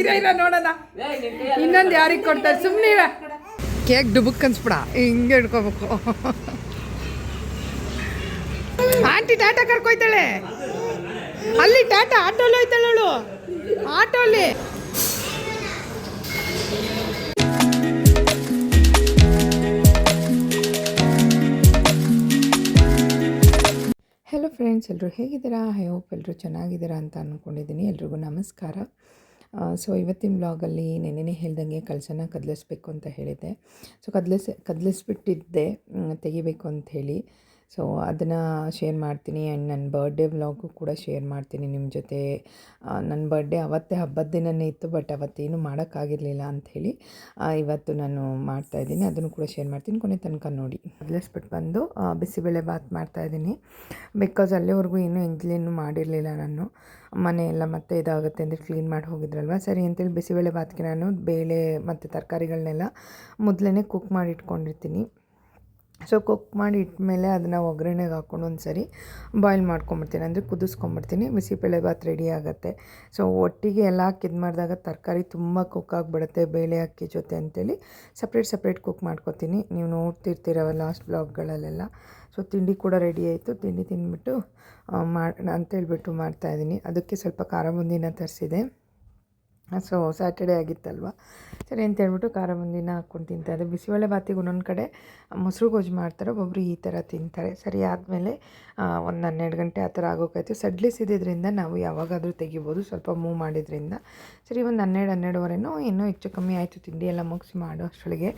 ಇರ ಇಲ್ಲ ನೋಡೋಣ. ಇನ್ನೊಂದು ಯಾರಿಗೆ ಕೊಡ್ತಾರೆ? ಸುಮ್ಮನೆ ಕೇಕ್ ಡುಬುಕ್ ಅನ್ಸ್ಬಿಡ ಹಿಂಗೆ ಹಿಡ್ಕೋಬೇಕು. ಆಂಟಿ ಟಾಟಾ ಕರ್ಕೊಯ್ತಾಳೆ. ಅಲ್ಲಿ ಟಾಟಾ ಆಟೋಲ್ಲಿ ಹೋಯ್ತಾಳೆ ಅವಳು. ಆಟೋಲ್ಲಿ ಹಲೋ ಫ್ರೆಂಡ್ಸ್ ಎಲ್ಲರೂ ಹೇಗಿದ್ದೀರಾ? ಐ ಹೋಪ್ ಎಲ್ಲರೂ ಚೆನ್ನಾಗಿದ್ದೀರಾ ಅಂತ ಅಂದ್ಕೊಂಡಿದ್ದೀನಿ ಎಲ್ರಿಗೂ ನಮಸ್ಕಾರ. ಸೊ ಇವತ್ತಿನ ಬ್ಲಾಗಲ್ಲಿ ನೆನ್ನೆನೇ ಹೇಳ್ದಂಗೆ ಕಲಸನ ಕದಲಿಸ್ಬೇಕು ಅಂತ ಹೇಳಿದ್ದೆ. ಸೊ ಕದಲಿಸ್, ಕದಲಿಸ್ಬಿಟ್ಟಿದ್ದೆ ತೆಗಿಬೇಕು ಅಂತ ಹೇಳಿ. ಸೊ ಅದನ್ನು ಶೇರ್ ಮಾಡ್ತೀನಿ ಆ್ಯಂಡ್ ನನ್ನ ಬರ್ಡೇ ವ್ಲಾಗು ಕೂಡ ಶೇರ್ ಮಾಡ್ತೀನಿ ನಿಮ್ಮ ಜೊತೆ. ನನ್ನ ಬರ್ಡೇ ಅವತ್ತೇ ಹಬ್ಬದ ದಿನನೇ ಇತ್ತು ಬಟ್ ಅವತ್ತೇನು ಮಾಡೋಕ್ಕಾಗಿರಲಿಲ್ಲ ಅಂಥೇಳಿ ಇವತ್ತು ನಾನು ಮಾಡ್ತಾಯಿದ್ದೀನಿ ಅದನ್ನು ಕೂಡ ಶೇರ್ ಮಾಡ್ತೀನಿ. ಕೊನೆ ತನಕ ನೋಡಿ. ಬದಲಿಸ್ಬಿಟ್ಟು ಬಂದು ಬಿಸಿಬೇಳೆ ಬಾತ್ ಮಾಡ್ತಾಯಿದ್ದೀನಿ ಬಿಕಾಸ್ ಅಲ್ಲಿವರೆಗೂ ಏನು ಎಂಜ್ಲೇನು ಮಾಡಿರಲಿಲ್ಲ ನಾನು. ಮನೆ ಎಲ್ಲ ಮತ್ತೆ ಇದಾಗುತ್ತೆ ಅಂದರೆ ಕ್ಲೀನ್ ಮಾಡಿ ಹೋಗಿದ್ರಲ್ವ? ಸರಿ ಅಂತೇಳಿ ಬಿಸಿಬೇಳೆ ಬಾತ್ಗೆ ನಾನು ಬೇಳೆ ಮತ್ತು ತರಕಾರಿಗಳನ್ನೆಲ್ಲ ಮೊದಲೇ ಕುಕ್ ಮಾಡಿ ಇಟ್ಕೊಂಡಿರ್ತೀನಿ. ಸೊ ಕುಕ್ ಮಾಡಿ ಇಟ್ಮೇಲೆ ಅದನ್ನು ಒಗ್ಗರಣೆಗೆ ಹಾಕ್ಕೊಂಡು ಒಂದು ಸರಿ ಬಾಯ್ಲ್ ಮಾಡ್ಕೊಂಬಿಡ್ತೀನಿ. ಅಂದರೆ ಕುದಿಸ್ಕೊಂಬಿಡ್ತೀನಿ. ಬಿಸಿಬೇಳೆ ಭಾತ್ ರೆಡಿ ಆಗುತ್ತೆ. ಸೊ ಒಟ್ಟಿಗೆ ಎಲ್ಲ ಹಾಕಿ ಇದು ಮಾಡಿದಾಗ ತರಕಾರಿ ತುಂಬ ಕುಕ್ ಆಗಿಬಿಡುತ್ತೆ. ಬೇಳೆ ಅಕ್ಕಿ ಜೊತೆ ಅಂತೇಳಿ ಸಪ್ರೇಟ್ ಸಪ್ರೇಟ್ ಕುಕ್ ಮಾಡ್ಕೊತೀನಿ. ನೀವು ನೋಡ್ತಿರ್ತೀರವ ಲಾಸ್ಟ್ ಬ್ಲಾಗ್ಗಳಲ್ಲೆಲ್ಲ ಸೊ ತಿಂಡಿ ಕೂಡ ರೆಡಿ ಆಯಿತು. ತಿಂಡಿ ತಿಂದ್ಬಿಟ್ಟು ಮಾಡಿ ಅಂತೇಳ್ಬಿಟ್ಟು ಮಾಡ್ತಾಯಿದ್ದೀನಿ ಅದಕ್ಕೆ ಸ್ವಲ್ಪ ಖಾರ ಬುಂದಿನ ತರಿಸಿದೆ. ಸೊ ಸ್ಯಾಟರ್ಡೇ ಆಗಿತ್ತಲ್ವ? ಸರಿ ಅಂತ ಹೇಳ್ಬಿಟ್ಟು ಖಾರ ಮುಂದಿನ ಹಾಕ್ಕೊಂಡು ತಿಂತಾಯಿದ್ದೆ ಬಿಸಿಬೇಳೆ ಬಾತಿಗೆ ಒಂದೊಂದು ಕಡೆ ಮೊಸರು ಗೊಜ್ಜು ಮಾಡ್ತಾರೆ ಒಬ್ಬೊಬ್ರು ಈ ಥರ ತಿಂತಾರೆ. ಸರಿ ಆದಮೇಲೆ ಒಂದು ಹನ್ನೆರಡು ಗಂಟೆ ಆ ಥರ ಆಗೋಕಾಯ್ತು. ಸಡ್ಲಿಸಿದ್ದರಿಂದ ನಾವು ಯಾವಾಗಾದರೂ ತೆಗಿಬೋದು, ಸ್ವಲ್ಪ ಮೂವ್ ಮಾಡಿದ್ರಿಂದ. ಸರಿ, ಒಂದು ಹನ್ನೆರಡು, ಹನ್ನೆರಡುವರೆನೂ ಇನ್ನೂ ಹೆಚ್ಚು ಕಮ್ಮಿ ಆಯಿತು. ತಿಂಡಿ ಎಲ್ಲ ಮುಗಿಸಿ ಮಾಡೋ ಅಷ್ಟೊಳಗೆ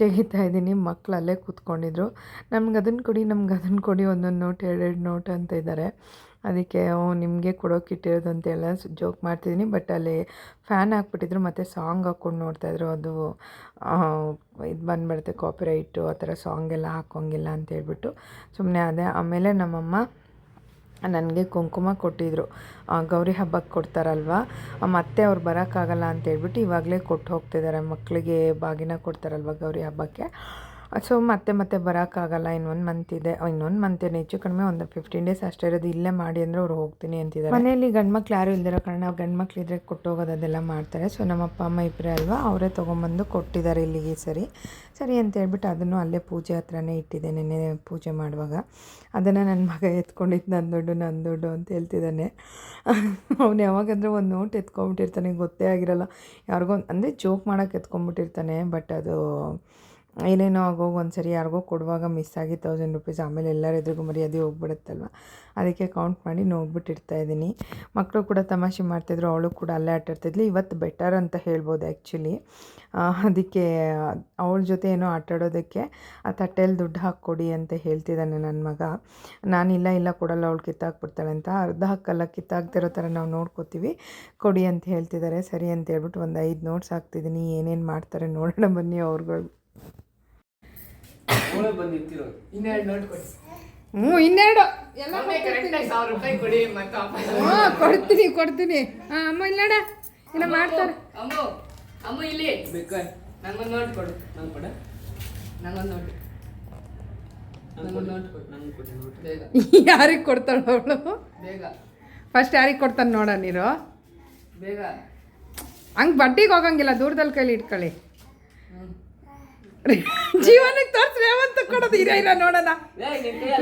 ತೆಗಿತಾ ಇದ್ದೀನಿ. ಮಕ್ಕಳು ಅಲ್ಲೇ ಕೂತ್ಕೊಂಡಿದ್ರು. ನಮ್ಗೆ ಅದನ್ನು ಕೊಡಿ ನಮ್ಗೆ ಅದನ್ನು ಕೊಡಿ ಒಂದೊಂದು ನೋಟ್, ಎರಡೆರಡು ನೋಟ್ ಅಂತ ಇದ್ದಾರೆ. ಅದಕ್ಕೆ, ಓ, ನಿಮಗೆ ಕೊಡೋಕೆ ಇಟ್ಟಿರೋದು ಅಂತೆಲ್ಲ ಜೋಕ್ ಮಾಡ್ತಿದ್ದೀನಿ. ಬಟ್ ಅಲ್ಲಿ ಫ್ಯಾನ್ ಹಾಕ್ಬಿಟ್ಟಿದ್ರು, ಮತ್ತು ಸಾಂಗ್ ಹಾಕ್ಕೊಂಡು ನೋಡ್ತಾಯಿದ್ರು ಅದು ಇದು ಬಂದ್ಬಿಡುತ್ತೆ, ಕಾಪಿರೈಟು, ಆ ಥರ ಸಾಂಗ್ ಎಲ್ಲ ಹಾಕೋಂಗಿಲ್ಲ ಅಂತ ಹೇಳ್ಬಿಟ್ಟು ಸುಮ್ಮನೆ ಅದೇ ಆಮೇಲೆ ನಮ್ಮಮ್ಮ ನನಗೆ ಕುಂಕುಮ ಕೊಟ್ಟಿದ್ದರು ಗೌರಿ ಹಬ್ಬಕ್ಕೆ ಕೊಡ್ತಾರಲ್ವಾ? ಮತ್ತೆ ಅವ್ರು ಬರೋಕ್ಕಾಗಲ್ಲ ಅಂತ ಹೇಳ್ಬಿಟ್ಟು ಇವಾಗಲೇ ಕೊಟ್ಟು ಹೋಗ್ತಿದ್ದಾರೆ. ಮಕ್ಕಳಿಗೆ ಬಾಗಿನ ಕೊಡ್ತಾರಲ್ವ ಗೌರಿ ಹಬ್ಬಕ್ಕೆ? ಸೊ ಮತ್ತೆ ಮತ್ತೆ ಬರೋಕ್ಕಾಗಲ್ಲ. ಇನ್ನೊಂದು ಮಂತ್ ಇದೆ. ಇನ್ನೊಂದು ಮಂತ್ ಏನು ಹೆಚ್ಚು ಕಡಿಮೆ ಒಂದು ಫಿಫ್ಟೀನ್ ಡೇಸ್ ಅಷ್ಟೇ ಇರೋದು. ಇಲ್ಲೇ ಮಾಡಿ ಅಂದರೆ ಅವ್ರು ಹೋಗ್ತೀನಿ ಅಂತಿದ್ದಾರೆ. ಮನೆಯಲ್ಲಿ ಗಂಡು ಮಕ್ಳು ಯಾರು ಇಲ್ದಿರೋ ಕಾರಣ ಗಂಡು ಮಕ್ಳು ಇದ್ರೆ ಕೊಟ್ಟೋಗೋದು ಅದೆಲ್ಲ ಮಾಡ್ತಾರೆ. ಸೊ ನಮ್ಮ ಅಪ್ಪ, ಅಮ್ಮ ಇಬ್ಬರೇ ಅಲ್ವಾ? ಅವರೇ ತೊಗೊಂಬಂದು ಕೊಟ್ಟಿದ್ದಾರೆ ಇಲ್ಲಿಗೆ ಸರಿ. ಸರಿ ಅಂತ ಹೇಳ್ಬಿಟ್ಟು ಅದನ್ನು ಅಲ್ಲೇ ಪೂಜೆ ಹತ್ರನೇ ಇಟ್ಟಿದ್ದೆ ನೆನ್ನೆ ಪೂಜೆ ಮಾಡುವಾಗ. ಅದನ್ನು ನನ್ನ ಮಗ ಎತ್ಕೊಂಡಿದ್ದು ನನ್ನ ದುಡ್ಡು ನನ್ನ ದುಡ್ಡು ಅಂತ ಹೇಳ್ತಿದ್ದಾನೆ. ಅವನು ಯಾವಾಗಂದ್ರೆ ಒಂದು ನೋಟ್ ಎತ್ಕೊಂಬಿಟ್ಟಿರ್ತಾನೆ ಗೊತ್ತೇ ಆಗಿರಲ್ಲ. ಯಾರಿಗೋ ಅಂದರೆ ಜೋಕ್ ಮಾಡೋಕ್ಕೆ ಎತ್ಕೊಂಬಿಟ್ಟಿರ್ತಾನೆ ಬಟ್ ಅದು ಏನೇನೋ ಆಗೋಗಿ ಒಂದು ಸರಿ ಯಾರಿಗೋ ಕೊಡುವಾಗ ಮಿಸ್ ಆಗಿ ತೌಸಂಡ್ ರುಪೀಸ್ ಆಮೇಲೆ ಎಲ್ಲರ ಎದುರಿಗೂ ಮರ್ಯಾದೆ ಹೋಗ್ಬಿಡುತ್ತಲ್ವ? ಅದಕ್ಕೆ ಕೌಂಟ್ ಮಾಡಿ ನೋಡ್ಬಿಟ್ಟಿರ್ತಾ ಇದ್ದೀನಿ. ಮಕ್ಕಳು ಕೂಡ ತಮಾಷೆ ಮಾಡ್ತಿದ್ರು, ಅವಳು ಕೂಡ ಅಲ್ಲೇ ಆಟಾಡ್ತಿದ್ಲು ಇವತ್ತು ಬೆಟರ್ ಅಂತ ಹೇಳ್ಬೋದು ಆ್ಯಕ್ಚುಲಿ ಅದಕ್ಕೆ ಅವಳ ಜೊತೆ ಏನೋ ಆಟಾಡೋದಕ್ಕೆ ಆ ತಟ್ಟೆಯಲ್ಲಿ ದುಡ್ಡು ಹಾಕ್ಕೊಡಿ ಅಂತ ಹೇಳ್ತಿದ್ದಾನೆ ನನ್ನ ಮಗ. ನಾನಿಲ್ಲ ಇಲ್ಲ ಕೊಡಲ್ಲ, ಅವಳು ಕಿತ್ತಾಕ್ಬಿಡ್ತಾಳೆ ಅಂತ. ಅರ್ಧ ಹಾಕಲ್ಲ ಕಿತ್ತಾಗ್ತಿರೋ ಥರ ನಾವು ನೋಡ್ಕೋತೀವಿ. ಕೊಡಿ ಅಂತ ಹೇಳ್ತಿದ್ದಾರೆ. ಸರಿ ಅಂತ ಹೇಳ್ಬಿಟ್ಟು ಒಂದು ಐದು ನೋಟ್ಸ್ ಹಾಕ್ತಿದ್ದೀನಿ. ಏನೇನು ಮಾಡ್ತಾರೆ ನೋಡೋಣ ಬನ್ನಿ ಅವ್ರುಗಳು. ಅವಳೇ ಬಂದು ನಿಂತಿರೋದು ಇನ್ನೆರಡು ನೋಟ್ ಕೊಡಿ. ಹ್ಞೂ ಇನ್ನೆರಡು. ಎಲ್ಲ ಕರೆಕ್ಟಾಗಿ ಸಾವಿರ ರೂಪಾಯಿ ಕೊಡಿ ಮತ್ತೆ ವಾಪಸ್. ಹಾಂ ಕೊಡ್ತೀನಿ ಕೊಡ್ತೀನಿ. ಹಾಂ ಅಮ್ಮ ಇಲ್ಲಡ ಇಲ್ಲ ಮಾಡ್ತಾರೆ. ಅಮ್ಮ ಅಮ್ಮ ಇಲ್ಲಿ. ಬೇಕಾ. ನಂಗೊಂದು ನೋಟ್ ಕೊಡು. ನಂಗೆ ಕೊಡ. ನಂಗೊಂದು ನೋಟ್ ಯಾರಿಗೆ ಕೊಡ್ತಾಳೆ ಅವಳು? ಬೇಗ. ಫಸ್ಟ್ ಯಾರಿಗೆ ಕೊಡ್ತಾನೆ ನೋಡ ನೀರು ಬೇಗ. ಹಂಗೆ ಬಡ್ಡಿಗೆ ಹೋಗಂಗಿಲ್ಲ ದೂರದಲ್ಲಿ ಕೈಲಿ ಇಟ್ಕೊಳ್ಳಿ. ಜೀವನಕ್ಕೆ ತೋರಿಸ್ರಿ ಯಾವತ್ತು ಕೊಡೋದು? ಇರ ಇರ ನೋಡೋಣ.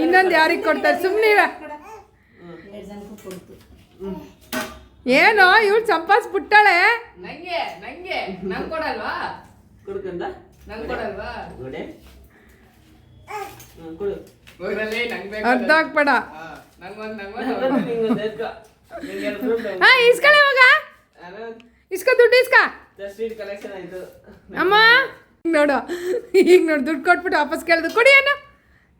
ಇನ್ನೊಂದು ಯಾರಿಗೆ ಕೊಡ್ತಾರೆ? ಸುಮ್ಮನೆ ಏನೋ ಇವಳು ಸಂಪಾದಿಸ್ಬಿಟ್ಟಾಳೆ ನಂಗೆ ನಂಗೆ. ನಂಗೆ ಕೊಡಲ್ವಾ? ಕೊಡ್ಕಂದ? ನಂಗೆ ಕೊಡಲ್ವಾ? ನೋಡಿ. ಕೊಡು. ಅರ್ಧ ಹಾಕ್ಬೇಡ. ಹಾ ಇಸ್ಕೊಳ್ಳಿ ಇಸ್ಕೊ ದುಡ್ಡು ಇಸ್ಕ. ಅಮ್ಮ. ನೋಡು. ಈಗ ನೋಡು. ದುಡ್ಡು ಕೊಟ್ಬಿಟ್ಟು ವಾಪಸ್ ಕೇಳಿದ್ರು ಕೊಡಿ ಅಣ್ಣ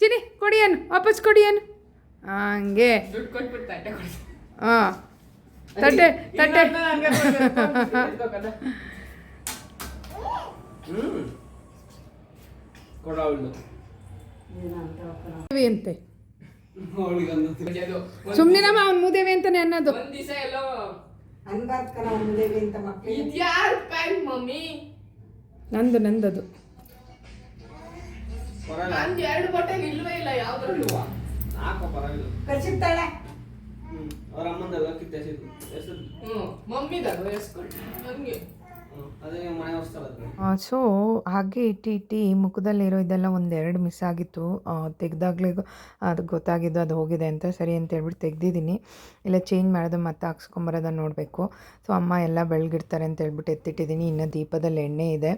ಚಿನಿ ಕೊಡಿ ಏನು ವಾಪಸ್ ಕೊಡಿ ಏನು ಹಂಗೆ. ದುಡ್ಡು ತಟ್ಟೆ ಕೊಡಿ ಹಾಂ ತಟ್ಟೆ ತಟ್ಟೆ. ಅಂತೆ. ಸುಮ್ಮನಿನಮ್ಮ ಅವ್ನು ಮುದೇವಿ ಅಂತಾನೆ ಅನ್ನೋದು. ನಂದು ನಂದದು. ಅವ್ರ ಅಮ್ಮಂದಲ್ಲ ಕಿತ್ತೆ ಹೆಸರು ಹ್ಞೂ ಮಮ್ಮಿದಾಗ ಎಸ್ಕೊಂಡು ಹಂಗೆ. ನಿಮ್ಮ ಸೊ, ಹಾಗೆ ಇಟ್ಟು ಇಟ್ಟು ಮುಖದಲ್ಲಿರೋ ಇದೆಲ್ಲ ಒಂದೆರಡು ಮಿಸ್ ಆಗಿತ್ತು. ತೆಗ್ದಾಗಲೇ ಅದು ಗೊತ್ತಾಗಿದ್ದು ಅದು ಹೋಗಿದೆ ಅಂತ ಸರಿ ಅಂತ ಹೇಳ್ಬಿಟ್ಟು ತೆಗ್ದಿದ್ದೀನಿ. ಇಲ್ಲ ಚೇಂಜ್ ಮಾಡೋದು ಮತ್ತೆ ಹಾಕ್ಸ್ಕೊಂಬರೋದನ್ನ ನೋಡಬೇಕು. ಸೊ, ಅಮ್ಮ ಎಲ್ಲ ಬೆಳಗಿಡ್ತಾರೆ ಅಂತ ಹೇಳ್ಬಿಟ್ಟು ಎತ್ತಿಟ್ಟಿದ್ದೀನಿ. ಇನ್ನು ದೀಪದಲ್ಲಿ ಎಣ್ಣೆ ಇದೆ.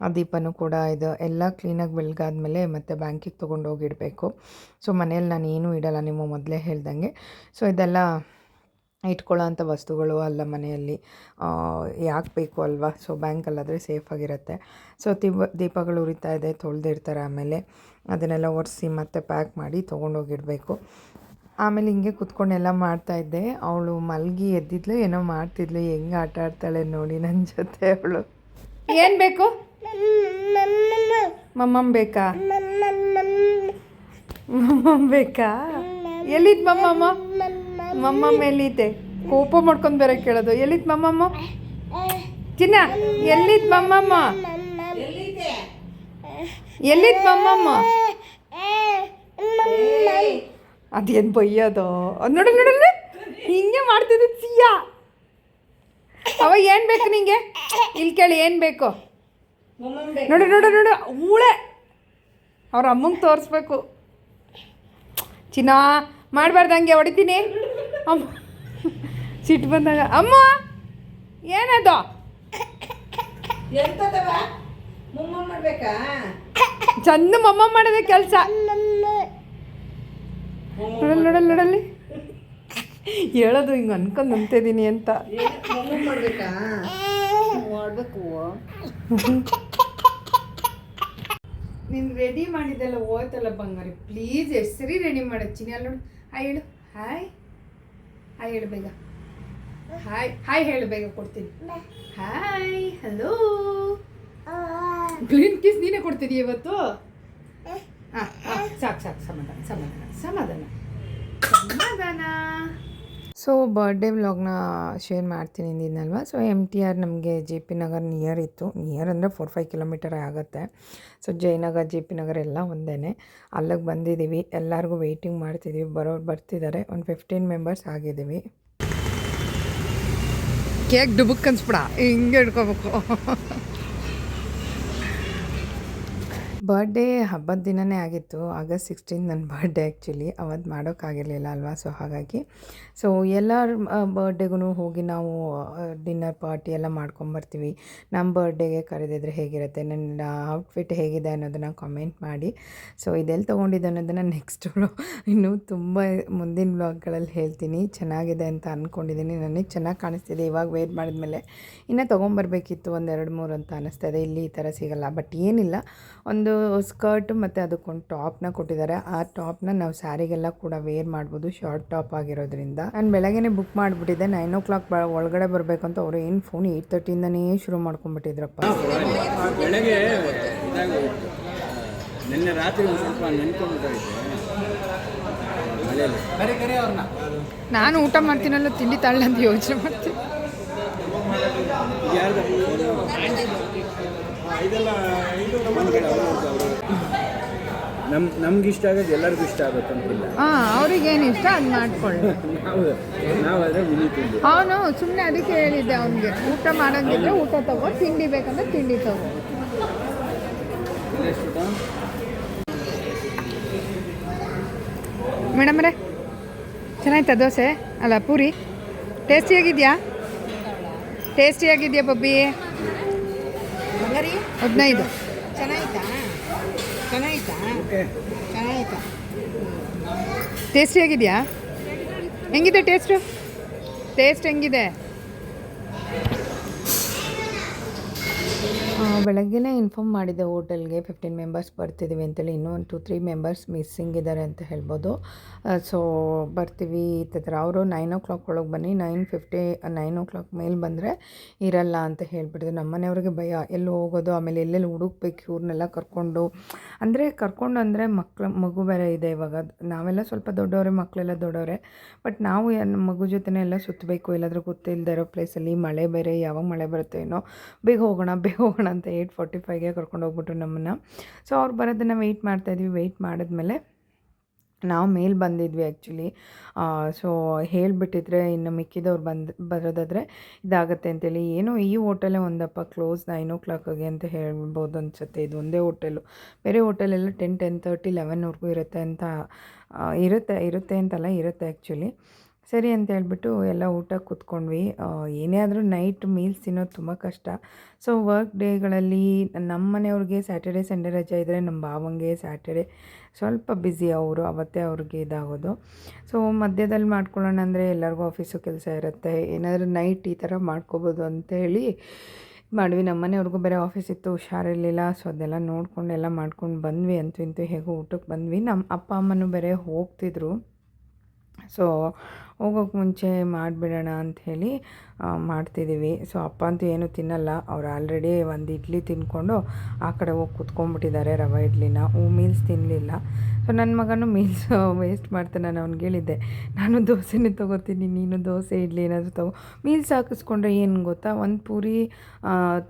ಆ ದೀಪನೂ ಕೂಡ ಇದು ಎಲ್ಲ ಕ್ಲೀನಾಗಿ ಬೆಳಗಾದ್ಮೇಲೆ ಮತ್ತೆ ಬ್ಯಾಂಕಿಗೆ ತೊಗೊಂಡು ಹೋಗಿ ಇಡಬೇಕು. ಸೊ ಮನೇಲಿ ನಾನು ಏನೂ ಇಡಲ್ಲ ನೀವು ಮೊದಲೇ ಹೇಳ್ದಂಗೆ. ಸೊ, ಇದೆಲ್ಲ ಇಟ್ಕೊಳ್ಳೋ ಅಂಥ ವಸ್ತುಗಳು ಅಲ್ಲ ಮನೆಯಲ್ಲಿ. ಯಾಕೆ ಬೇಕು ಅಲ್ವಾ? ಸೊ ಬ್ಯಾಂಕಲ್ಲಾದರೆ ಸೇಫಾಗಿರುತ್ತೆ ಸೊ ದೀಪ ದೀಪಗಳು ಉರಿತಾ ಇದೆ, ತೊಳೆದಿರ್ತಾರೆ ಆಮೇಲೆ. ಅದನ್ನೆಲ್ಲ ಒರೆಸಿ ಮತ್ತೆ ಪ್ಯಾಕ್ ಮಾಡಿ ತೊಗೊಂಡೋಗಿಡಬೇಕು. ಆಮೇಲೆ ಹಿಂಗೆ ಕುತ್ಕೊಂಡೆಲ್ಲ ಮಾಡ್ತಾಯಿದ್ದೆ ಅವಳು ಮಲಗಿ ಎದ್ದಿದ್ಲು, ಏನೋ ಮಾಡ್ತಿದ್ಲು. ಹೆಂಗೆ ಆಟ ಆಡ್ತಾಳೆ ನೋಡಿ ನನ್ನ ಜೊತೆ ಅವಳು. ಏನು ಬೇಕು? ಮಮ್ಮಮ್ಮ ಬೇಕಾ? ಮಮ್ಮಮ್ಮ ಬೇಕಾ? ಎಲ್ಲಿದ್ ಮಮ್ಮಮ್ಮ? ಮಮ್ಮಮ್ಮ ಎಲ್ಲಿದ್ದೆ ಕೋಪ ಮಾಡ್ಕೊಂಡು ಬೇರೆ ಕೇಳೋದು. ಎಲ್ಲಿದ್ ಮಮ್ಮಮ್ಮ? ಚಿನ್ನ, ಎಲ್ಲಿದ್ ಮಮ್ಮಮ್ಮ? ಎಲ್ಲಿದ್ ಮಮ್ಮಮ್ಮ? ಅದೇನು ಬೈಯೋದು? ನೋಡು ನೋಡು ಹಿಂಗೆ ಮಾಡ್ತಿದ್ದೆ ಸಿಯಾ. ಅವ ಏನು ಬೇಕು ನಿಂಗೆ? ಇಲ್ಲಿ ಕೇಳಿ, ಏನು ಬೇಕು? ನೋಡು ನೋಡು ನೋಡು. ಊಳೆ. ಅವ್ರ ಅಮ್ಮಂಗೆ ತೋರಿಸ್ಬೇಕು. ಚಿನ್ನ, ಮಾಡಬಾರ್ದು ಹಂಗೆ ಹೊಡಿತೀನಿ. ಅಮ್ಮ. ಸಿಟ್ಟು ಬಂದಾಗ ಅಮ್ಮ ಏನದು? ಚಂದ ಮಮ್ಮ ಮಾಡಿದೆ ಕೆಲಸ. ನೋಡಲ್ ನೋಡಲ್ ನೋಡಲ್ಲಿ ಹೇಳೋದು ಹಿಂಗೆ ಅನ್ಕೊಂಡು ಅಂತಿದ್ದೀನಿ ಅಂತ. ನೀನು ರೆಡಿ ಮಾಡಿದ್ದೆಲ್ಲ ಹೋಯ್ತಲ್ಲ ಬಂಗಾರಿ. ಪ್ಲೀಸ್ ಎಷ್ಟು ಸರಿ ರೆಡಿ ಮಾಡಿ ಚಿನ್ನ ಅಲ್ಲಿ ನೋಡು. ಹಾಯ್ ಹೇಳು. ಹಾಯ್ ಹಾಯ್ ಹೇಳು ಬೇಗ. ಹಾಯ್ ಹಾಯ್ ಹೇಳು ಬೇಗ ಕೊಡ್ತೀನಿ. ಹಾಯ್ ಹಲೋ ಗ್ರೀನ್ ಕಿಸ್ ನೀನೇ ಕೊಡ್ತಿದೀಯ ಇವತ್ತು? ಹಾಂ ಹಾಂ ಸಾಕು ಸಾಕು ಸಮಾಧಾನ ಸಮಾಧಾನ ಸಮಾಧಾನ. ಸಮಾಧಾನ. ಸೊ ಬರ್ಡೇ ವ್ಲಾಗ್ನ ಶೇರ್ ಮಾಡ್ತೀನಿ ಅಂದಿದ್ನಲ್ವ? ಸೊ ಎಂ ಟಿ ಆರ್ ನಮಗೆ ಜೆ ಪಿ ನಗರ್ ನಿಯರ್ ಇತ್ತು. ನಿಯರ್ ಅಂದರೆ ಫೋರ್ ಫೈವ್ ಕಿಲೋಮೀಟರ್ ಆಗುತ್ತೆ. So Jayanagar J P Nagar ಎಲ್ಲ ಒಂದೇ ಅಲ್ಲಿಗೆ ಬಂದಿದ್ದೀವಿ ಎಲ್ಲರಿಗೂ ವೆಯ್ಟಿಂಗ್ ಮಾಡ್ತಿದ್ದೀವಿ ಬರೋರು ಬರ್ತಿದ್ದಾರೆ ಒಂದು ಫಿಫ್ಟೀನ್ ಮೆಂಬರ್ಸ್ ಆಗಿದ್ದೀವಿ ಕೇಕ್ ಡುಬುಕ್ ಅನ್ಸ್ಬಿಡ. ಹಿಂಗೆ ಹಿಡ್ಕೋಬೇಕು. ಬರ್ಡೇ ಹಬ್ಬದ ದಿನವೇ ಆಗಿತ್ತು. ಆಗಸ್ಟ್ ಸಿಕ್ಸ್ಟೀನ್ ನನ್ನ ಬರ್ಡೇ ಆ್ಯಕ್ಚುಲಿ ಅವತ್ತು ಮಾಡೋಕ್ಕಾಗಿರಲಿಲ್ಲ ಅಲ್ವಾ? ಸೊ ಹಾಗಾಗಿ. ಸೊ ಎಲ್ಲರ ಬರ್ಡೇಗೂ ಹೋಗಿ ನಾವು ಡಿನ್ನರ್ ಪಾರ್ಟಿ ಎಲ್ಲ ಮಾಡ್ಕೊಂಬರ್ತೀವಿ. ನಮ್ಮ ಬರ್ಡೇಗೆ ಕರೆದಿದ್ರೆ ಹೇಗಿರುತ್ತೆ? ನನ್ನ ಔಟ್ಫಿಟ್ ಹೇಗಿದೆ ಅನ್ನೋದನ್ನು ಕಾಮೆಂಟ್ ಮಾಡಿ. ಸೊ ಇದೆಲ್ಲಿ ತೊಗೊಂಡಿದ್ದೆ ಅನ್ನೋದನ್ನು ನೆಕ್ಸ್ಟ್ ಇನ್ನೂ ತುಂಬ ಮುಂದಿನ ಬ್ಲಾಗ್ಗಳಲ್ಲಿ ಹೇಳ್ತೀನಿ. ಚೆನ್ನಾಗಿದೆ ಅಂತ ಅಂದ್ಕೊಂಡಿದ್ದೀನಿ ನನಗೆ ಚೆನ್ನಾಗಿ ಕಾಣಿಸ್ತಿದೆ. ಇವಾಗ ವೇಟ್ ಮಾಡಿದ್ಮೇಲೆ ಇನ್ನೂ ತೊಗೊಂಬರ್ಬೇಕಿತ್ತು ಒಂದು ಎರಡು ಮೂರು ಅಂತ ಅನ್ನಿಸ್ತದೆ ಇಲ್ಲಿ ಈ ಥರ ಸಿಗಲ್ಲ. ಬಟ್ ಏನಿಲ್ಲ. ಒಂದು ಸ್ಕರ್ಟ್ ಮತ್ತು ಅದಕ್ಕೊಂದು ಟಾಪ್ನ ಕೊಟ್ಟಿದ್ದಾರೆ. ಆ ಟಾಪ್ನ ನಾವು ಸ್ಯಾರಿಗೆಲ್ಲ ಕೂಡ ವೇರ್ ಮಾಡ್ಬೋದು ಶಾರ್ಟ್ ಟಾಪ್ ಆಗಿರೋದ್ರಿಂದ. ನಾನು ಬೆಳಗ್ಗೆನೇ ಬುಕ್ ಮಾಡಿಬಿಟ್ಟಿದ್ದೆ. ನೈನ್ ಓ ಕ್ಲಾಕ್ ಬ ಒಳಗಡೆ ಬರಬೇಕಂತ ಅವರು ಏನು ಫೋನ್ ಏಯ್ಟ್ ತರ್ಟಿಯಿಂದನೇ ಶುರು ಮಾಡ್ಕೊಂಡ್ಬಿಟ್ಟಿದ್ರಪ್ಪ. ನಿನ್ನೆ ರಾತ್ರಿ ಒಂದು ಸ್ವಲ್ಪ ನೆನ್ಕೊಂಡ್ಬಿಟ್ಟಿದ್ದೆ ಕರೆ ಕರೆ ಅವ್ರನ್ನ. ನಾನು ಊಟ ಮಾಡ್ತೀನಲ್ಲ ತಿಂಡಿ ತಾಳೆ ಅಂತ ಯೋಚನೆ ಮಾಡ್ತೀನಿ. ಯಾರ್ದು? ನಮ್ ನಮ್ಗೆ ಇಷ್ಟ ಆಗೋದು ಎಲ್ಲರಿಗೂ ಇಷ್ಟ ಆಗುತ್ತೆ ಅಂತಿಲ್ಲ. ಹಾಂ ಅವ್ರಿಗೇನು ಇಷ್ಟ ಅದು ಮಾಡ್ಕೊಳ್ಳಿ. ನಾವು ನಾವಾದ್ರೆ ವಿನಿ ತಿಂದು. ಅವನು ಸುಮ್ಮನೆ ಅದಕ್ಕೆ ಹೇಳಿದ್ದೆ ಅವನಿಗೆ ಊಟ ಮಾಡೋಂಗಿದ್ರೆ ಊಟ ತಗೋ ತಿಂಡಿ ಬೇಕಂದ್ರೆ ತಿಂಡಿ ತಗೋ. ಮೇಡಮ್ರೆ ಚೆನ್ನಾಯ್ತಾ ದೋಸೆ? ಅಲ್ಲ ಪೂರಿ? ಟೇಸ್ಟಿಯಾಗಿದೆಯಾ? ಟೇಸ್ಟಿಯಾಗಿದೆಯಾ ಬಬ್ಬಿ ಬಂಗಾರಿ ಹದಿನೈದು ಚೆನ್ನಾಯ್ತಾ ಚೆನ್ನಾಯ್ತಾ ಓಕೆ ಚೆನ್ನಾಯ್ತಾ ಟೇಸ್ಟಿಯಾಗಿದೆಯಾ ಹೆಂಗಿದೆ ಟೇಸ್ಟು ಟೇಸ್ಟ್ ಹೆಂಗಿದೆ? ಬೆಳಗ್ಗೆನೇ ಇನ್ಫಾರ್ಮ್ ಮಾಡಿದೆ ಹೋಟೆಲ್ಗೆ ಫಿಫ್ಟೀನ್ ಮೆಂಬರ್ಸ್ ಬರ್ತಿದ್ದೀವಿ ಅಂತೇಳಿ. ಇನ್ನೂ ಒಂದು ಟು ತ್ರೀ ಮೆಂಬರ್ಸ್ ಮಿಸ್ಸಿಂಗ್ ಇದ್ದಾರೆ ಅಂತ ಹೇಳ್ಬೋದು. ಸೊ ಬರ್ತೀವಿ, ಈ ಥರ. ಅವರು ನೈನ್ ಓ ಕ್ಲಾಕ್ ಒಳಗೆ ಬನ್ನಿ nine fifty nine o'clock ಮೇಲೆ ಬಂದರೆ ಇರಲ್ಲ ಅಂತ ಹೇಳ್ಬಿಟ್ಟಿದ್ರು ನಮ್ಮ ಮನೆಯವ್ರಿಗೆ ಭಯ. ಎಲ್ಲಿ ಹೋಗೋದು, ಆಮೇಲೆ ಎಲ್ಲೆಲ್ಲಿ ಹುಡುಕ್ಬೇಕು ಇವ್ರನ್ನೆಲ್ಲ ಕರ್ಕೊಂಡು. ಅಂದರೆ ಕರ್ಕೊಂಡು ಅಂದರೆ ಮಕ್ಳು, ಮಗು ಬೇರೆ ಇದೆ ಇವಾಗ. ನಾವೆಲ್ಲ ಸ್ವಲ್ಪ ದೊಡ್ಡವರೇ ಮಕ್ಕಳೆಲ್ಲ ದೊಡ್ಡವರೇ. ಬಟ್ ನಾವು ಮಗು ಜೊತೆನೇ ಎಲ್ಲ ಸುತ್ತಬೇಕು ಎಲ್ಲಾದರೂ ಗೊತ್ತಿಲ್ಲದೆ ಇರೋ ಪ್ಲೇಸಲ್ಲಿ ಮಳೆ ಬೇರೆ, ಯಾವಾಗ ಮಳೆ ಬರುತ್ತೆ ಏನೋ. ಬೇಗ ಹೋಗೋಣ ಬೇಗ ಹೋಗೋಣ ಅಂತ ಏಯ್ಟ್ ಫಾರ್ಟಿ ಫೈವ್ಗೆ ಕರ್ಕೊಂಡು ಹೋಗ್ಬಿಟ್ರು ನಮ್ಮನ್ನು. ಸೊ ಅವ್ರು ಬರೋದನ್ನು ವೆಯ್ಟ್ ಮಾಡ್ತಾಯಿದ್ವಿ ವೆಯ್ಟ್ ಮಾಡಿದ್ಮೇಲೆ ನಾವು ಮೇಲೆ ಬಂದಿದ್ವಿ ಆ್ಯಕ್ಚುಲಿ ಸೊ ಹೇಳಿಬಿಟ್ಟಿದ್ರೆ ಇನ್ನು ಮಿಕ್ಕಿದವ್ರು ಬಂದು, ಬರೋದಾದರೆ ಇದಾಗುತ್ತೆ ಅಂತೇಳಿ. ಏನೋ ಈ ಹೋಟೆಲೇ ಒಂದಪ್ಪ ಕ್ಲೋಸ್ ನೈನ್ ಓ ಕ್ಲಾಕಿಗೆ ಅಂತ ಹೇಳ್ಬೋದು ಅನ್ಸುತ್ತೆ. ಇದು ಒಂದೇ ಹೋಟೆಲು. ಬೇರೆ ಹೋಟೆಲೆಲ್ಲ ಟೆನ್ ಟೆನ್ ತರ್ಟಿ ಲೆವೆನ್ವರೆಗೂ ಇರುತ್ತೆ ಅಂತ ಇರುತ್ತೆ ಇರುತ್ತೆ ಅಂತಲ್ಲ, ಇರುತ್ತೆ ಆ್ಯಕ್ಚುಲಿ ಸರಿ ಅಂತ ಹೇಳ್ಬಿಟ್ಟು ಎಲ್ಲ ಊಟ ಕೂತ್ಕೊಂಡ್ವಿ. ಏನೇ ಆದರೂ ನೈಟ್ ಮೀಲ್ಸ್ ತಿನ್ನೋದು ತುಂಬ ಕಷ್ಟ. ಸೊ ವರ್ಕ್ ಡೇಗಳಲ್ಲಿ ನಮ್ಮ ಮನೆಯವ್ರಿಗೆ ಸ್ಯಾಟರ್ಡೆ ಸಂಡೇ ರಜೆ ಇದ್ದರೆ ನಮ್ಮ ಭಾವಂಗೆ ಸ್ಯಾಟರ್ಡೆ ಸ್ವಲ್ಪ ಬ್ಯುಸಿ ಅವರು, ಅವತ್ತೇ ಅವ್ರಿಗೆ ಇದಾಗೋದು. ಸೊ ಮಧ್ಯದಲ್ಲಿ ಮಾಡ್ಕೊಳ್ಳೋಣ ಅಂದರೆ ಎಲ್ಲರಿಗೂ ಆಫೀಸು ಕೆಲಸ ಇರುತ್ತೆ. ಏನಾದರೂ ನೈಟ್ ಈ ಥರ ಮಾಡ್ಕೋಬೋದು ಅಂತೇಳಿ ಮಾಡಿದ್ವಿ ನಮ್ಮ ಮನೆಯವ್ರಿಗೂ ಬೇರೆ ಆಫೀಸ್ ಇತ್ತು, ಹುಷಾರಿರಲಿಲ್ಲ. ಸೊ ಅದೆಲ್ಲ ನೋಡ್ಕೊಂಡು ಎಲ್ಲ ಮಾಡ್ಕೊಂಡು ಬಂದ್ವಿ. ಅಂತೂ ಇಂತೂ ಹೇಗೋ ಊಟಕ್ಕೆ ಬಂದ್ವಿ. ನಮ್ಮ ಅಪ್ಪ, ಅಮ್ಮನೂ ಬೇರೆ ಹೋಗ್ತಿದ್ರು. ಸೊ ಹೋಗೋಕೆ ಮುಂಚೆ ಮಾಡಿಬಿಡೋಣ ಅಂಥೇಳಿ ಮಾಡ್ತಿದ್ದೀವಿ. ಸೊ ಅಪ್ಪ ಅಂತೂ ಏನೂ ತಿನ್ನಲ್ಲ. ಅವ್ರು ಆಲ್ರೆಡಿ ಒಂದು ಇಡ್ಲಿ ತಿಂದ್ಕೊಂಡು ಆ ಕಡೆ ಹೋಗಿ ಕುತ್ಕೊಂಡ್ಬಿಟ್ಟಿದ್ದಾರೆ ರವೆ ಇಡ್ಲಿನ. ಹೂ ಮೀಲ್ಸ್ ತಿನ್ನಲಿಲ್ಲ ಸೊ ನನ್ನ ಮಗನೂ ಮೀಲ್ಸ್ ವೇಸ್ಟ್ ಮಾಡ್ತಾನೆ ನಾನು ಅವ್ನಿಗೆ ಹೇಳಿದ್ದೆ. ನಾನು ದೋಸೆನೇ ತೊಗೋತೀನಿ, ನೀನು ದೋಸೆ, ಇಡ್ಲಿ ಏನಾದರೂ ತಗೋ. ಮೀಲ್ಸ್ ಹಾಕಿಸ್ಕೊಂಡ್ರೆ ಏನು ಗೊತ್ತಾ? ಒಂದು ಪೂರಿ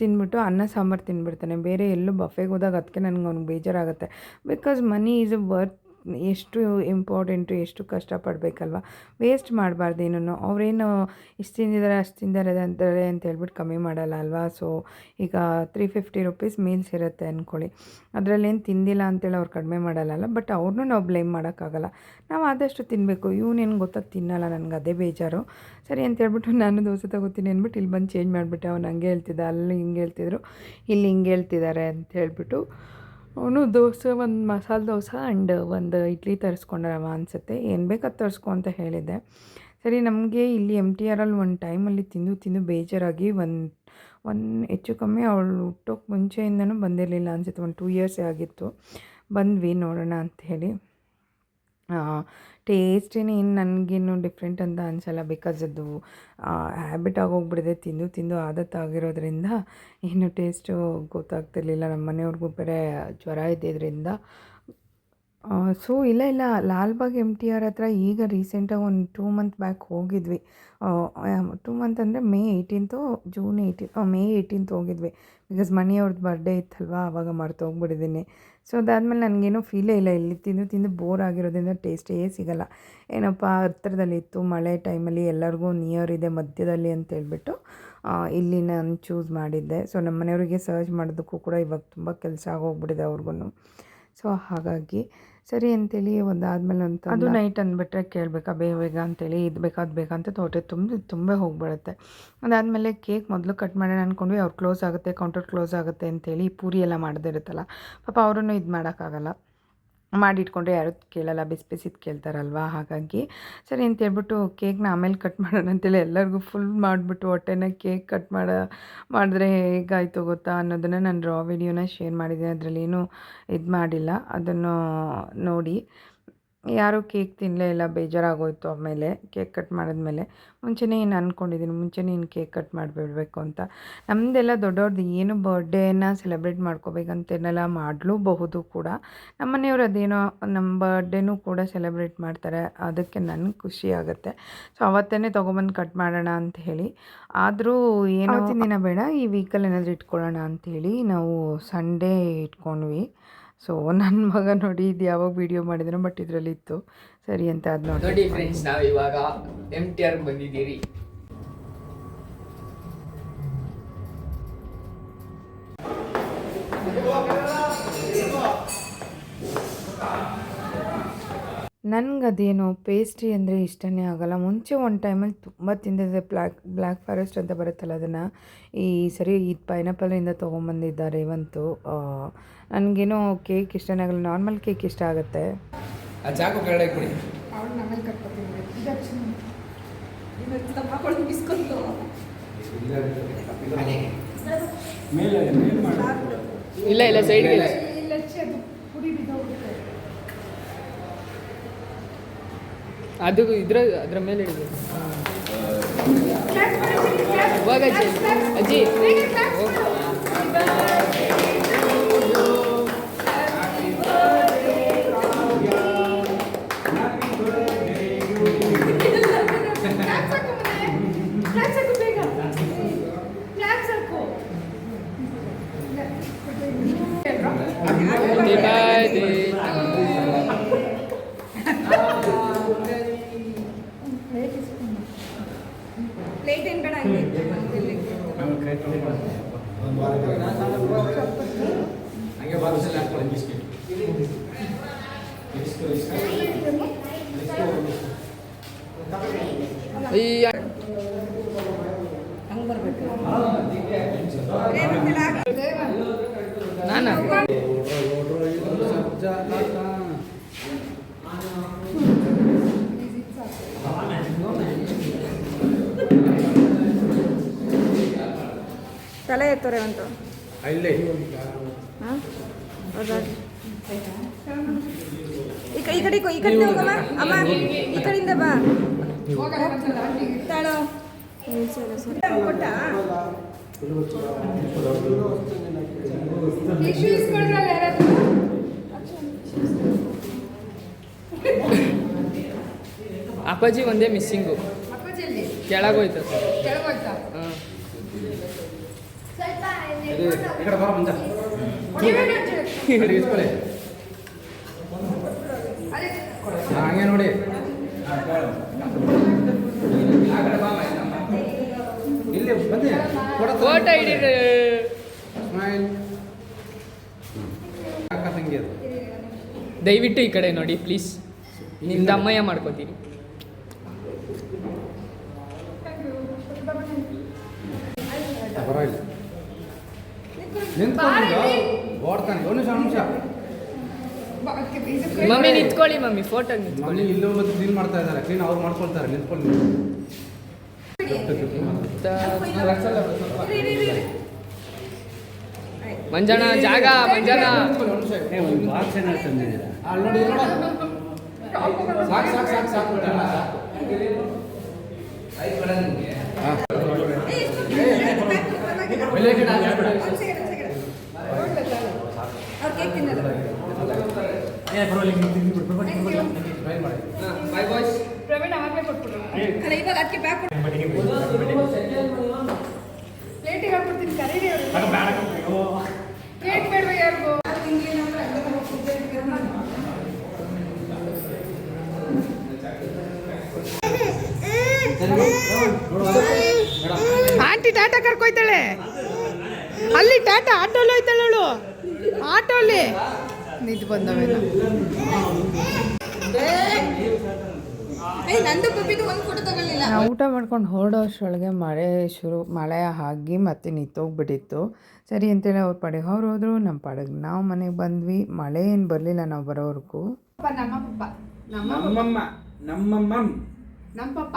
ತಿನ್ಬಿಟ್ಟು ಅನ್ನ ಸಾಂಬಾರು ತಿಂದ್ಬಿಡ್ತಾನೆ ಬೇರೆ ಎಲ್ಲೂ ಬಫೆಗೆ ಹೋದಾಗ ಅದಕ್ಕೆ ನನಗೆ ಅವ್ನಿಗೆ ಬೇಜಾರಾಗುತ್ತೆ. ಬಿಕಾಸ್ ಮನಿ ಈಸ್ ವರ್ತ್ ಎಷ್ಟು ಇಂಪಾರ್ಟೆಂಟು ಎಷ್ಟು ಕಷ್ಟಪಡಬೇಕಲ್ವ? ವೇಸ್ಟ್ ಮಾಡಬಾರ್ದು ಏನೂ ಅವರೇನು ಇಷ್ಟು ತಿಂದಿದ್ದಾರೆ ಅಷ್ಟು ತಿಂದಿದ್ದಾರೆ ಅಂತಾರೆ ಅಂತ ಹೇಳ್ಬಿಟ್ಟು ಕಮ್ಮಿ ಮಾಡಲ್ಲ ಅಲ್ವಾ? ಸೊ ಈಗ ತ್ರೀ ಫಿಫ್ಟಿ ರುಪೀಸ್ ಮೀಲ್ಸ್ ಇರುತ್ತೆ ಅಂದ್ಕೊಳ್ಳಿ ಅದರಲ್ಲೇನು ತಿಂದಿಲ್ಲ ಅಂತೇಳಿ ಅವ್ರು ಕಡಿಮೆ ಮಾಡಲ್ಲ ಬಟ್ ಅವ್ರನ್ನೂ ನಾವು ಬ್ಲೇಮ್ ಮಾಡೋಕ್ಕಾಗಲ್ಲ. ನಾವು ಆದಷ್ಟು ತಿನ್ನಬೇಕು ಇವನೇನು ಗೊತ್ತಾಗ ತಿನ್ನಲ್ಲ, ನನಗೆ ಅದೇ ಬೇಜಾರು. ಸರಿ ಅಂತ ಹೇಳ್ಬಿಟ್ಟು ನಾನು ದೋಸೆ ತಗೋತೀನಿ ಅಂದ್ಬಿಟ್ಟು ಇಲ್ಲಿ ಬಂದು ಚೇಂಜ್ ಮಾಡಿಬಿಟ್ಟೆ. ಅವ್ನು ಹಂಗೆ ಹೇಳ್ತಿದ್ದ, ಅಲ್ಲಿ ಹಿಂಗೆ ಹೇಳ್ತಿದ್ರು, ಇಲ್ಲಿ ಹಿಂಗೆ ಹೇಳ್ತಿದ್ದಾರೆ ಅಂತ ಹೇಳ್ಬಿಟ್ಟು ಅವನು ದೋಸೆ ಒಂದು ಮಸಾಲೆ ದೋಸೆ ಆ್ಯಂಡ್ ಒಂದು ಇಡ್ಲಿ ತರಿಸ್ಕೊಂಡ್ರವ ಅನಿಸುತ್ತೆ. ಏನು ಬೇಕಾದ ತರಿಸ್ಕೊ ಅಂತ ಹೇಳಿದ್ದೆ. ಸರಿ, ನಮಗೆ ಇಲ್ಲಿ ಎಂ ಟಿ ಆರಲ್ಲಿ ಒಂದು ಟೈಮಲ್ಲಿ ತಿಂದು ತಿಂದು ಬೇಜಾರಾಗಿ ಒಂದು ಒಂದು ಹೆಚ್ಚು ಕಮ್ಮಿ ಅವಳು ಹುಟ್ಟೋಕೆ ಮುಂಚೆಯಿಂದನೂ ಬಂದಿರಲಿಲ್ಲ ಅನಿಸುತ್ತೆ. ಒಂದು ಟೂ ಇಯರ್ಸೇ ಆಗಿತ್ತು. ಬಂದ್ವಿ ನೋಡೋಣ ಅಂತ ಹೇಳಿ. ಟೇಸ್ಟೇನು ಇನ್ನು ನನಗೇನು ಡಿಫ್ರೆಂಟ್ ಅಂತ ಅನಿಸಲ್ಲ. ಬಿಕಾಸ್ ಅದು ಹ್ಯಾಬಿಟ್ ಆಗೋಗ್ಬಿಡಿದೆ ತಿಂದು ತಿಂದು ಆದತ್ತಾಗಿರೋದ್ರಿಂದ ಏನು ಟೇಸ್ಟು ಗೊತ್ತಾಗ್ತಿರ್ಲಿಲ್ಲ. ನಮ್ಮ ಮನೆಯವ್ರಿಗೂ ಬೇರೆ ಜ್ವರ ಇದ್ದಿದ್ದರಿಂದ ಸೊ ಇಲ್ಲ ಇಲ್ಲ. ಲಾಲ್ಬಾಗ್ ಎಂ ಟಿ ಆರ್ ಹತ್ರ ಈಗ ರೀಸೆಂಟಾಗಿ ಒಂದು ಟೂ ಮಂತ್ ಬ್ಯಾಕ್ ಹೋಗಿದ್ವಿ. ಟೂ ಮಂತ್ ಅಂದರೆ May eighteenth June eighteen May eighteenth ಹೋಗಿದ್ವಿ. ಬಿಕಾಸ್ ಮನೆಯವ್ರದ್ದು ಬರ್ಡೇ ಇತ್ತಲ್ವ ಆವಾಗ ಮರ್ತೋಗ್ಬಿಟ್ಟಿದ್ದೀನಿ ಸೊ ಅದಾದಮೇಲೆ ನನಗೇನೋ ಫೀಲೇ ಇಲ್ಲ. ಇಲ್ಲಿ ತಿಂದು ತಿಂದು ಬೋರ್ ಆಗಿರೋದ್ರಿಂದ ಟೇಸ್ಟೇ ಸಿಗಲ್ಲ. ಏನಪ್ಪ, ಹತ್ರದಲ್ಲಿ ಇತ್ತು, ಮಳೆ ಟೈಮಲ್ಲಿ ಎಲ್ಲರಿಗೂ ನಿಯರ್ ಇದೆ, ಮಧ್ಯದಲ್ಲಿ ಅಂತ ಹೇಳ್ಬಿಟ್ಟು ಇಲ್ಲಿ ನಾನು ಚೂಸ್ ಮಾಡಿದ್ದೆ. ಸೊ ನಮ್ಮ ಮನೆಯವರಿಗೆ ಸರ್ಚ್ ಮಾಡೋದಕ್ಕೂ ಕೂಡ ಇವಾಗ ತುಂಬ ಕೆಲಸ ಆಗೋಗ್ಬಿಟ್ಟಿದೆ ಅವ್ರಿಗೂ ಸೊ ಹಾಗಾಗಿ ಸರಿ ಅಂತೇಳಿ ಒಂದಾದ್ಮೇಲೆ ಅಂತ ಅದು ನೈಟ್ ಅಂದ್ಬಿಟ್ರೆ ಕೇಳಬೇಕಾ, ಬೇಗ ಬೇಗ ಅಂತೇಳಿ ಇದು ಬೇಕಾ, ಅದು ಬೇಕಾ ಅಂತ ತೋಟೆ ತುಂಬ ತುಂಬ ಹೋಗ್ಬಿಡುತ್ತೆ. ಅದಾದಮೇಲೆ ಕೇಕ್ ಮೊದಲು ಕಟ್ ಮಾಡೋಣ ಅಂದ್ಕೊಂಡ್ವಿ ಅವ್ರು ಕ್ಲೋಸ್ ಆಗುತ್ತೆ ಕೌಂಟರ್ ಕ್ಲೋಸ್ ಆಗುತ್ತೆ ಅಂತೇಳಿ ಪೂರಿ ಎಲ್ಲ ಮಾಡದಿರುತ್ತಲ್ಲ ಪಾಪ ಅವರನ್ನು ಇದು ಮಾಡೋಕ್ಕಾಗಲ್ಲ. ಮಾಡಿಟ್ಕೊಂಡ್ರೆ ಯಾರು ಕೇಳಲ್ಲ, ಬಿಸಿ ಬಿಸಿದು ಕೇಳ್ತಾರಲ್ವ? ಹಾಗಾಗಿ ಸರಿ ಅಂತ ಹೇಳ್ಬಿಟ್ಟು ಕೇಕ್ನ ಆಮೇಲೆ ಕಟ್ ಮಾಡೋಣ ಅಂತೇಳಿ ಎಲ್ಲರಿಗೂ ಫುಲ್ ಮಾಡಿಬಿಟ್ಟು ಹೊಟ್ಟೆನ ಕೇಕ್ ಕಟ್ ಮಾಡೋ, ಮಾಡಿದ್ರೆ ಹೇಗಾಯಿತು ಗೊತ್ತಾ ಅನ್ನೋದನ್ನು ನಾನು ರಾ ವಿಡಿಯೋನ ಶೇರ್ ಮಾಡಿದ್ದೀನಿ ಅದರಲ್ಲಿ ಏನೂ ಇದು ಮಾಡಿಲ್ಲ ಅದನ್ನು ನೋಡಿ ಯಾರೂ ಕೇಕ್ ತಿನ್ನಲೇ ಇಲ್ಲ, ಬೇಜಾರಾಗೋಯ್ತು ಆಮೇಲೆ ಕೇಕ್ ಕಟ್ ಮಾಡಿದ್ಮೇಲೆ. ಮುಂಚೆನೇ ಏನು ಅಂದ್ಕೊಂಡಿದ್ದೀನಿ ಮುಂಚೆನೇ ಇನ್ನು ಕೇಕ್ ಕಟ್ ಮಾಡಿಬಿಡ್ಬೇಕು ಅಂತ. ನಮ್ಮದೆಲ್ಲ ದೊಡ್ಡವ್ರದ್ದು ಏನು ಬರ್ಡೇನ ಸೆಲೆಬ್ರೇಟ್ ಮಾಡ್ಕೋಬೇಕಂತೇನೆಲ್ಲ, ಮಾಡಲೂಬಹುದು ಕೂಡ. ನಮ್ಮ ಮನೆಯವ್ರು ಅದೇನೋ ನಮ್ಮ ಬರ್ಡೇನೂ ಕೂಡ ಸೆಲೆಬ್ರೇಟ್ ಮಾಡ್ತಾರೆ, ಅದಕ್ಕೆ ನನಗೆ ಖುಷಿ ಆಗುತ್ತೆ. ಸೊ ಅವತ್ತೇ ತೊಗೊಬಂದು ಕಟ್ ಮಾಡೋಣ ಅಂತ ಹೇಳಿ. ಆದರೂ ಏನೋ ದಿನ ಬೇಡ, ಈ ವೀಕಲ್ಲಿ ಏನಾದರೂ ಇಟ್ಕೊಳ್ಳೋಣ ಅಂಥೇಳಿ ನಾವು ಸಂಡೇ ಇಟ್ಕೊಂಡ್ವಿ. ಸೊ ನನ್ನ ಮಗ ನೋಡಿ ಇದು ಯಾವಾಗ ವಿಡಿಯೋ ಮಾಡಿದ್ರು ಬಟ್ ಇದರಲ್ಲಿ ಇತ್ತು ಸರಿ ಅಂತ ಅದು ನೋಡಿ ನೋಡಿ ಫ್ರೆಂಡ್ಸ್ ನಾವು ಇವಾಗ ಎಂ ಟಿ ಆರ್ ಬಂದಿದ್ದೀರಿ. ನನಗದೇನೋ ಪೇಸ್ಟ್ರಿ ಅಂದರೆ ಇಷ್ಟನೇ ಆಗಲ್ಲ. ಮುಂಚೆ ಒಂದು ಟೈಮಲ್ಲಿ ತುಂಬ ತಿಂದಿದ್ದೆ. ಬ್ಲ್ಯಾಕ್ ಬ್ಲ್ಯಾಕ್ ಫಾರೆಸ್ಟ್ ಅಂತ ಬರುತ್ತಲ್ಲ ಅದನ್ನು. ಈ ಸರಿ ಇದು ಪೈನಾಪಲಿಂದ ತೊಗೊಂಬಂದಿದ್ದಾರೆ ಇವಂತು ನನಗೇನೋ ಕೇಕ್ ಇಷ್ಟನೇ ಆಗಲ್ಲ. ನಾರ್ಮಲ್ ಕೇಕ್ ಇಷ್ಟ ಆಗುತ್ತೆ. ಇಲ್ಲ ಇಲ್ಲ ಸೈಡ್ ಅದು ಇದ್ರ ಅದ್ರ ಮೇಲೆ ಹಿಡಿದು ಇವಾಗ ಅಜ್ಜಿ ಅಜ್ಜಿ ತಲೆ ಎತ್ತೋರೆ ಅಂತ. ಇಲ್ಲೇ ಹಾಂ? ಹೌದಾ ಈ ಕಡೆ ಈ ಕಡೆ ಹೋಗಮ್ಮ. ಅಮ್ಮ ಈ ಕಡೆಯಿಂದ ಬಾ. ತಾಳೋ. ಕೊಟ್ಟ ಅಪ್ಪಾಜಿ ಒಂದೇ ಮಿಸ್ಸಿಂಗು. ಕೆಳಗೋಯ್ತು. ಹಾಂ ಮುಂದೆ ಅಲ್ಲಿ ಇಸ್ಕೊಳ್ಳಿ ಹಾ, ಹಂಗೆ ನೋಡಿ. ಇಲ್ಲಿ ಬನ್ನಿ ಫೋಟೋ ಹಿಡೀರಿ ಸ್ಮೈಲ್ ಅದು? ದಯವಿಟ್ಟು ಈ ಕಡೆ ನೋಡಿ ಪ್ಲೀಸ್ ನಿಮ್ದು ಅಮ್ಮಯ್ಯ ಮಾಡ್ಕೋತೀರಿ. ಪರವಾಗಿಲ್ಲ ಓಡ್ತಾನೆ ಒಂದು ನಿಮಿಷ ಮಮ್ಮಿ ನಿಂತ್ಕೊಳ್ಳಿ ಮಮ್ಮಿ ಫೋಟೋ ಮಮ್ಮಿ ನಿಂತ್ಕೊಳ್ಳಿ ಇಲ್ಲೂ ಮತ್ತೆ ಕ್ಲೀನ್ ಮಾಡ್ತಾ ಇದ್ದಾರೆ ಕ್ಲೀನ್ ಅವ್ರು ಮಾಡ್ಕೊಳ್ತಾರೆ ನಿಂತ್ಕೊಂಡು ಮಂಜಣ್ಣ ಜಾಗ ನೋಡು. ಸಾಕು ಸಾಕು ಸಾಕು ಸಾಕು. ಹಾ. ಬೆಲೆ ಗಿಡ ಹಾಕ್ಬಿಡು. ಅವ್ರು ಕೇಕ್ ತಿನ್ನಲ್ಲ ಬೈ ಬಾಯ್ಸ್ ಅಲ್ಲ ಇವಾಗ ಅದಕ್ಕೆ ಬ್ಯಾಗ್ ಪ್ಲೇಟಿಗೆ ಹಾಕ್ಬಿಡ್ತೀನಿ ಕರೀರಿ ಅವ್ರು ಪ್ಲೇಟ್ ಬೇಡವಾ ಯಾರಿಗೂ? ಆಂಟಿ ಟಾಟಾ ಕರ್ಕೊಯ್ತಾಳೆ. ಅಲ್ಲಿ ಟಾಟಾ ಆಟೋಲ್ಲಿ ಹೋಯ್ತಾಳೆ ಅವಳು. ಆಟೋಲ್ಲಿ ನಿಂತು ಬಂದವೆಲ್ಲ ಊಟ ಮಾಡ್ಕೊಂಡು ಹೊರಡೋ ಅಷ್ಟರೊಳಗೆ ಮಳೆ ಶುರು ಮಳೆ ಆಗಿ ಮತ್ತೆ ನಿಂತೋಗ್ಬಿಟ್ಟಿತ್ತು. ಸರಿ ಅಂತೇಳಿ ಅವ್ರ ಪಾಡಿಗೆ ಅವ್ರು ಹೋದ್ರು ನಮ್ಮ ಪಾಡಿಗೆ ನಾವು ಮನೆಗೆ ಬಂದ್ವಿ. ಮಳೆ ಏನು ಬರಲಿಲ್ಲ ನಾವು ಬರೋವರೆಗೂ. ಪಪ್ಪ ನಮ್ಮ ಪಪ್ಪ. ನಮ್ಮ ನಮ್ಮಮ್ಮ ನಮ್ಮಪ್ಪ ನಮ್ಮ ಪಪ್ಪ.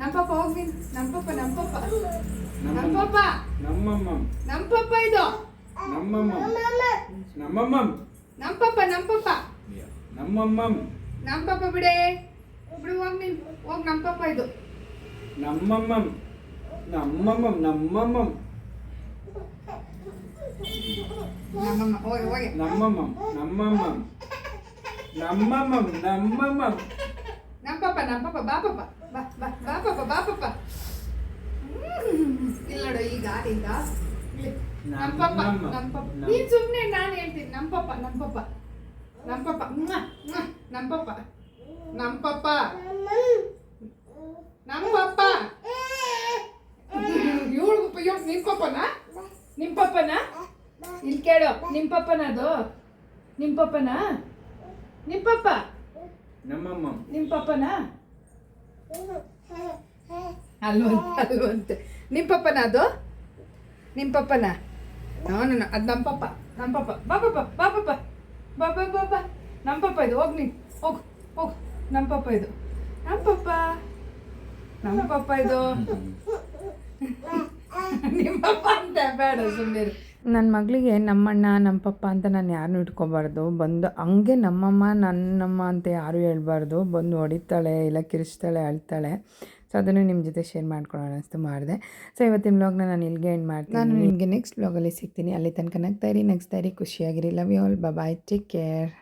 ನಮ್ಮ ಪಪ್ಪ ಹೋಗಿ ನಮ್ಮ ಪಪ್ಪ ನಮ್ಮ ಪಪ್ಪ. ನಮ್ಮ ಪಪ್ಪ. ನಮ್ಮ ಪಪ್ಪ ಇದು. ನಮ್ಮ ನಮ್ಮಮ್ಮಮ್ ನಮ್ಮ ಪಪ್ಪ ನಮ್ಮ ಪಪ್ಪ ನಮ್ಮಮ್ಮಮ್ ನಮ್ಮ ಪಪ್ಪ ಬಿಡೆ. ಬಿಡು ಹೋಗ್ ನೀನ್. ಹೋಗ್ ನಮ್ಮ ಪಪ್ಪ ಇದು. ನಮ್ಮಮ್ಮ. ನಮ್ಮಮ್ಮ ನಮ್ಮಮ್ಮ. ನಮ್ಮಮ್ಮ ಹೋಗಿ ಹೋಗಿ. ನಮ್ಮಮ್ಮ ನಮ್ಮಮ್ಮ. ನಮ್ಮಮ್ಮ ನಮ್ಮಮ್ಮ. ನಮ್ಮ ಪಪ್ಪ ನಮ್ಮ ಪಪ್ಪ ಬಾ ಪಪ್ಪ ಬಾ ಬಾ ಬಾ ಪಪ್ಪ ಬಾ ಪಪ್ಪ. ಇಲ್ಲ ನೋಡು ಈಗ ಈಗ. ಇಲ್ಲಿ. ನಮ್ಮ ಪಪ್ಪ ನಮ್ಮ ಪಪ್ಪ. ನೀನ್ ಸುಮ್ಮನೆ ನಾನು ಹೇಳ್ತೀನಿ. ನಮ್ಮ ಪಪ್ಪ ನಮ್ಮ ಪಪ್ಪ. ನಮ್ಮ ಪಪ್ಪ. ನಮ್ಮ ಪಪ್ಪ. ನಮ್ಮ ಪಪ್ಪ. ನಮ್ಮ ಪಪ್ಪ. ಇವಳು ಇವ್ ನಿಮ್ಮ ಪಪ್ಪನ? ನಿಮ್ಮ ಪಪ್ಪನ? ಇಲ್ಲಿ ಕೇಳು. ನಿಮ್ಮ ಪಪ್ಪನ ಅದು ನಿಮ್ಮ ಪಪ್ಪನ? ನಿಮ್ಮ ಪಪ್ಪ? ನಮ್ಮಮ್ಮ. ನಿಮ್ಮ ಪಪ್ಪನ? ಅಲ್ವಂತೆ ಅಲ್ವಂತೆ. ನಿಮ್ಮ ಪಪ್ಪನ ಅದು ನಿಮ್ಮ ಪಪ್ಪನ? ನಾನು ಅದು ನಮ್ಮ ಪಪ್ಪ ನಮ್ಮ ಪಪ್ಪ. ಬಾ ಪಪ್ಪ ಬಾ ಪಪ್ಪ. ಬಾ ಬಾ ಬಾ ಬಾ. ನಮ್ಮ ಪಪ್ಪ ಇದು, ಹೋಗಿ ನೀನು, ಹೋಗು ಹೋಗು. ನಮ್ಮ ಪಪ್ಪ ಇದು. ನಮ್ಮ ಪಪ್ಪ. ನಮ್ಮ ಪಪ್ಪ ಇದು. ನಿಮ್ಮ ಪಪ್ಪ ಅಂತ ಬೇಡ ಸುಮ್ಮನೆ ನನ್ನ ಮಗಳಿಗೆ ನಮ್ಮಣ್ಣ ನಮ್ಮ ಪಪ್ಪ ಅಂತ ನಾನು ಯಾರನ್ನೂ ಇಟ್ಕೊಬಾರ್ದು. ಬಂದು ಹಂಗೆ ನಮ್ಮಮ್ಮ, ನನ್ನಮ್ಮ ಅಂತ ಯಾರೂ ಹೇಳ್ಬಾರ್ದು. ಬಂದು ಹೊಡಿತಾಳೆ, ಇಲ್ಲ ಕಿರಿಸ್ತಾಳೆ ಅಳ್ತಾಳೆ. ಸೊ ಅದನ್ನು ನಿಮ್ಮ ಜೊತೆ ಶೇರ್ ಮಾಡ್ಕೊಳ್ಳೋಣ ಅನಿಸ್ತು ಮಾಡಿದೆ. ಸೊ ಇವತ್ತಿನ ವ್ಲಾಗ್ನ ನಾನು ಇಲ್ಲಿಗೆ ಎಂಡ್ ಮಾಡ್ತೀನಿ. ನಾನು ನಿಮಗೆ ನೆಕ್ಸ್ಟ್ ವ್ಲಾಗಲ್ಲಿ ಸಿಗ್ತೀನಿ. ಅಲ್ಲಿ ತನಕ ನಗ್ತಾ ಇರಿ. ನಗ್ಸ್ತಾ ಖುಷಿಯಾಗಿರಿ. Love you all bye take care